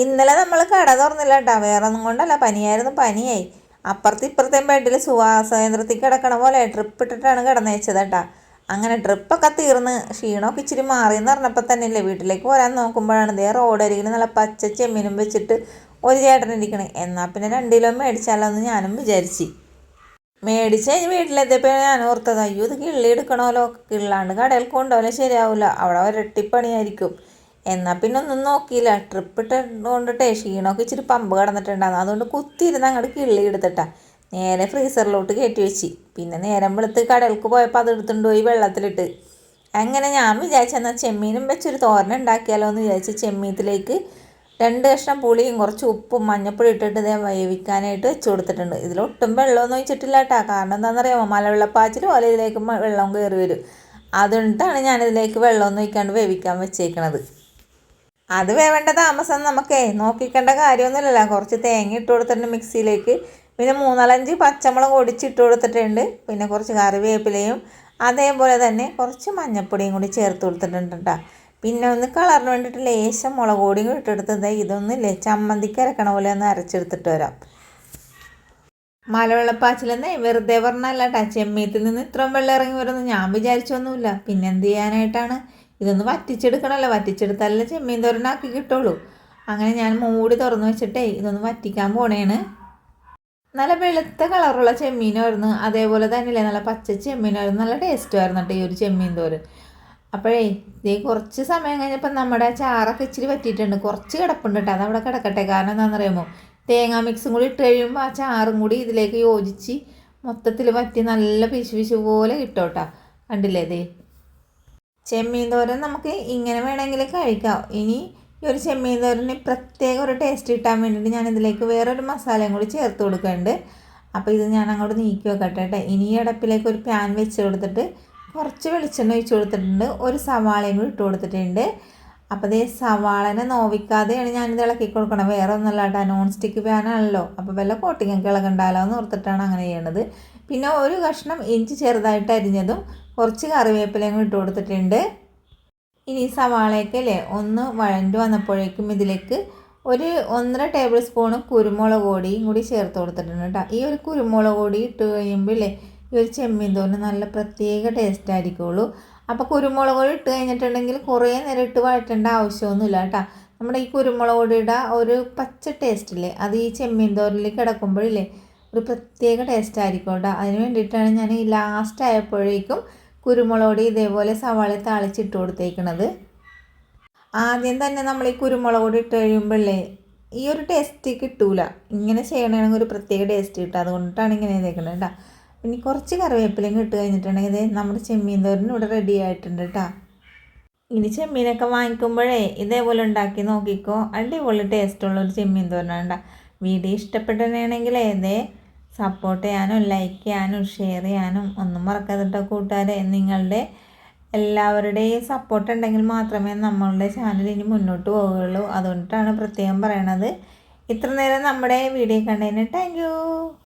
ഇന്നലെ നമ്മൾ കട തുറന്നില്ല കേട്ടോ വേറെ ഒന്നും കൊണ്ടല്ല പനിയായിരുന്നു പനിയായി. അപ്പുറത്ത് ഇപ്പുറത്തെ ബെഡിൽ സുവാസേന്ദ്രത്തിൽ കിടക്കണ പോലെ ട്രിപ്പ് ഇട്ടിട്ടാണ് കിടന്നേച്ചത് കേട്ടോ അങ്ങനെ ട്രിപ്പൊക്കെ തീർന്ന് ക്ഷീണമൊക്കെ ഇച്ചിരി മാറിയെന്ന് പറഞ്ഞപ്പോൾ തന്നെ ഇല്ലേ വീട്ടിലേക്ക് പോരാൻ നോക്കുമ്പോഴാണ് ദേ റോഡരികിൽ നല്ല പച്ച ചെമ്മീനും വെച്ചിട്ട് ഒരു ചേട്ടൻ ഇരിക്കണേ. എന്നാൽ പിന്നെ രണ്ട് കിലോ മേടിച്ചാലോ എന്ന് ഞാനും വിചാരിച്ചു. മേടിച്ച് കഴിഞ്ഞ് വീട്ടിലെത്തിയപ്പോൾ ഞാൻ ഓർത്തത് അയ്യോ ഇത് കിള്ളി എടുക്കണമല്ലോ കിള്ളാണ്ട് കടയിൽ കൊണ്ടുപോലെ ശരിയാവില്ല അവിടെ ഒരട്ടിപ്പണിയായിരിക്കും. എന്നാൽ പിന്നെ ഒന്നും നോക്കിയില്ല. ട്രിപ്പ് ഇട്ടുകൊണ്ടിട്ടേ ക്ഷീണമൊക്കെ ഇച്ചിരി പമ്പ് കടന്നിട്ടുണ്ടായിരുന്നു. അതുകൊണ്ട് കുത്തിയിരുന്ന് അങ്ങോട്ട് കിള്ളി എടുത്തിട്ടാ. നേരെ ഫ്രീസറിലോട്ട് കയറ്റി വെച്ച്. പിന്നെ നേരം വെളുത്ത് കടൽക്ക് പോയപ്പോൾ അത് എടുത്തുകൊണ്ട് പോയി വെള്ളത്തിലിട്ട്. അങ്ങനെ ഞാൻ വിചാരിച്ചെന്നാൽ ചെമ്മീനും വെച്ചൊരു തോരൻ ഉണ്ടാക്കിയാലോ എന്ന് വിചാരിച്ച് ചെമ്മീത്തിലേക്ക് രണ്ട് കഷ്ണം പുളിയും കുറച്ച് ഉപ്പും മഞ്ഞപ്പൊടി ഇട്ടിട്ട് ഇതേ വേവിക്കാനായിട്ട് വെച്ച് കൊടുത്തിട്ടുണ്ട്. ഇതിലൊട്ടും വെള്ളമൊന്നും ഒഴിച്ചിട്ടില്ല കേട്ടോ കാരണം എന്താണെന്നറിയാമോ മലവെള്ളപ്പാച്ചിൽ പോലെ ഇതിലേക്ക് വെള്ളം കയറി വരും. അതുകൊണ്ടാണ് ഞാനിതിലേക്ക് വെള്ളമൊന്നും ഒഴിക്കാണ്ട് വേവിക്കാൻ വെച്ചേക്കണത്. അത് വേവേണ്ട താമസം നമുക്കേ. നോക്കിക്കേണ്ട കാര്യമൊന്നുമില്ലല്ലോ. കുറച്ച് തേങ്ങ ഇട്ട് കൊടുത്തിട്ടുണ്ട് മിക്സിയിലേക്ക്. പിന്നെ മൂന്നാലഞ്ച് പച്ചമുളക് ഒടിച്ചിട്ട് കൊടുത്തിട്ടുണ്ട്. പിന്നെ കുറച്ച് കറിവേപ്പിലയും അതേപോലെ തന്നെ കുറച്ച് മഞ്ഞൾപ്പൊടിയും കൂടി ചേർത്ത് കൊടുത്തിട്ടുണ്ട് കേട്ടോ പിന്നെ ഒന്ന് കളറിന് വേണ്ടിയിട്ട് ലേശം മുളക് പൊടിയും ഇട്ടെടുത്തത് ഇതൊന്നുമില്ലേ. ചമ്മന്തിക്ക് അരക്കണ പോലെ ഒന്ന് അരച്ചെടുത്തിട്ട് വരാം. മലവെള്ളപ്പാച്ചിലെന്നേ വെറുതെ പറഞ്ഞല്ല ചെമ്മീത്തിൽ നിന്ന് ഇത്രയും വെള്ളം ഇറങ്ങി വരുമെന്ന് ഞാൻ വിചാരിച്ചൊന്നുമില്ല. പിന്നെന്ത് ചെയ്യാനായിട്ടാണ്? ഇതൊന്ന് വറ്റിച്ചെടുക്കണമല്ലോ വറ്റിച്ചെടുത്താലല്ലേ ചെമ്മീൻ തോരനാക്കി കിട്ടുള്ളൂ. അങ്ങനെ ഞാൻ മൂടി തുറന്നു വെച്ചിട്ടേ ഇതൊന്ന് വറ്റിക്കാൻ പോണേണ്. നല്ല വെളുത്ത കളറുള്ള ചെമ്മീനായിരുന്നു. അതേപോലെ തന്നെയല്ലേ നല്ല പച്ച ചെമ്മീനായിരുന്നു. നല്ല ടേസ്റ്റുമായിരുന്നു കേട്ടോ ഈ ഒരു ചെമ്മീൻ തോരൻ. അപ്പോഴേ ഇതേ കുറച്ച് സമയം കഴിഞ്ഞപ്പോൾ നമ്മുടെ ചാറൊക്കെ ഇച്ചിരി പറ്റിയിട്ടുണ്ട് കുറച്ച് കിടപ്പുണ്ട് കേട്ടോ. അതവിടെ കിടക്കട്ടെ. കാരണം എന്താണെന്നറിയാമോ? തേങ്ങാ മിക്സും കൂടി ഇട്ട് കഴിയുമ്പോൾ ആ ചാറും കൂടി ഇതിലേക്ക് യോജിച്ച് മൊത്തത്തിൽ പറ്റി നല്ല പിശു പിശു പോലെ കിട്ടോട്ടാ കണ്ടില്ലേ ഇതേ ചെമ്മീൻ തോരൻ നമുക്ക് ഇങ്ങനെ വേണമെങ്കിൽ കഴിക്കാം. ഇനി ഈ ഒരു ചെമ്മീൻ തോരന് പ്രത്യേക ഒരു ടേസ്റ്റ് കിട്ടാൻ വേണ്ടിയിട്ട് ഞാൻ ഇതിലേക്ക് വേറൊരു മസാലയും കൂടി ചേർത്ത് കൊടുക്കുന്നുണ്ട്. അപ്പോൾ ഇത് ഞാൻ അങ്ങോട്ട് നീക്കി വെക്കട്ടെ കേട്ടോ. ഇനി അടപ്പിലേക്ക് ഒരു പാൻ വെച്ച് കൊടുത്തിട്ട് കുറച്ച് വെളിച്ചെണ്ണ ഒഴിച്ച് കൊടുത്തിട്ടുണ്ട്. ഒരു സവാളയും കൂടി ഇട്ട് കൊടുത്തിട്ടുണ്ട്. അപ്പോൾ അതേ സവാളനെ നോവിക്കാതെയാണ് ഞാനിത് ഇളക്കി കൊടുക്കണം വേറെ ഒന്നുമല്ല കേട്ടോ നോൺ സ്റ്റിക്ക് പാനാണല്ലോ അപ്പോൾ വല്ല കോട്ടിങ്ങൊക്കെ ഇളകണ്ടാലോ എന്ന് ഓർത്തിട്ടാണ് അങ്ങനെ ചെയ്യണത്. പിന്നെ ഒരു കഷ്ണം ഇഞ്ചി ചെറുതായിട്ട് അരിഞ്ഞതും കുറച്ച് കറിവേപ്പിലയും ഇട്ട് കൊടുത്തിട്ടുണ്ട്. ഇനി സവാളയൊക്കെ അല്ലേ ഒന്ന് വഴണ്ട് വന്നപ്പോഴേക്കും ഇതിലേക്ക് ഒരു ഒന്നര ടേബിൾ സ്പൂണ് കുരുമുളക് പൊടിയും കൂടി ചേർത്ത് കൊടുത്തിട്ടുണ്ട് കേട്ടോ. ഈ ഒരു കുരുമുളക് പൊടി ഇട്ട് കഴിയുമ്പോൾ ഇല്ലേ ഈ ഒരു ചെമ്മീൻ തോരന് നല്ല പ്രത്യേക ടേസ്റ്റ് ആയിരിക്കുള്ളൂ. അപ്പോൾ കുരുമുളക് പൊടി ഇട്ട് കഴിഞ്ഞിട്ടുണ്ടെങ്കിൽ കുറേ നേരം ഇട്ട് വഴറ്റേണ്ട ആവശ്യമൊന്നുമില്ല കേട്ടോ. നമ്മുടെ ഈ കുരുമുളക് പൊടിയുടെ ഒരു പച്ച ടേസ്റ്റ് ഇല്ലേ? അത് ഈ ചെമ്മീൻ തോരലിൽ കിടക്കുമ്പോഴില്ലേ ഒരു പ്രത്യേക ടേസ്റ്റ് ആയിരിക്കും കേട്ടോ. അതിന് വേണ്ടിയിട്ടാണ് ഞാൻ ഈ ലാസ്റ്റ് ആയപ്പോഴേക്കും കുരുമുളക് പൊടി ഇതേപോലെ സവാള താളിച്ചിട്ട് കൊടുത്തേക്കണത്. ആദ്യം തന്നെ നമ്മൾ ഈ കുരുമുളക് പൊടി ഇട്ട് കഴിയുമ്പോഴേ ഈ ഒരു ടേസ്റ്റ് കിട്ടൂല. ഇങ്ങനെ ചെയ്യണമെങ്കിൽ ഒരു പ്രത്യേക ടേസ്റ്റ് കിട്ടും. അതുകൊണ്ടിട്ടാണ് ഇങ്ങനെ ചെയ്തേക്കുന്നത് കേട്ടോ. പിന്നെ കുറച്ച് കറിവേപ്പിലയും ഇട്ട് കഴിഞ്ഞിട്ടുണ്ടെങ്കിൽ നമ്മുടെ ചെമ്മീൻ തോരൻ ഇവിടെ റെഡി ആയിട്ടുണ്ട് കേട്ടോ ഇനി ചെമ്മീനൊക്കെ വാങ്ങിക്കുമ്പോഴേ ഇതേപോലെ ഉണ്ടാക്കി നോക്കിക്കോ. അടിപൊളി ടേസ്റ്റുള്ള ഒരു ചെമ്മീൻ തോരനാണ് വീഡിയോ ഇഷ്ടപ്പെട്ടതാണെങ്കിൽ ഏതേ സപ്പോർട്ട് ചെയ്യാനും ലൈക്ക് ചെയ്യാനും ഷെയർ ചെയ്യാനും ഒന്നും മറക്കാതെ കേട്ടോ കൂട്ടുകാരെ. നിങ്ങളുടെ എല്ലാവരുടെയും സപ്പോർട്ട് ഉണ്ടെങ്കിൽ മാത്രമേ നമ്മളുടെ ചാനൽ ഇനി മുന്നോട്ട് പോവുകയുള്ളൂ. അതുകൊണ്ടിട്ടാണ് പ്രത്യേകം പറയണത്. ഇത്ര നേരം നമ്മുടെ വീഡിയോ കണ്ടതിന് താങ്ക്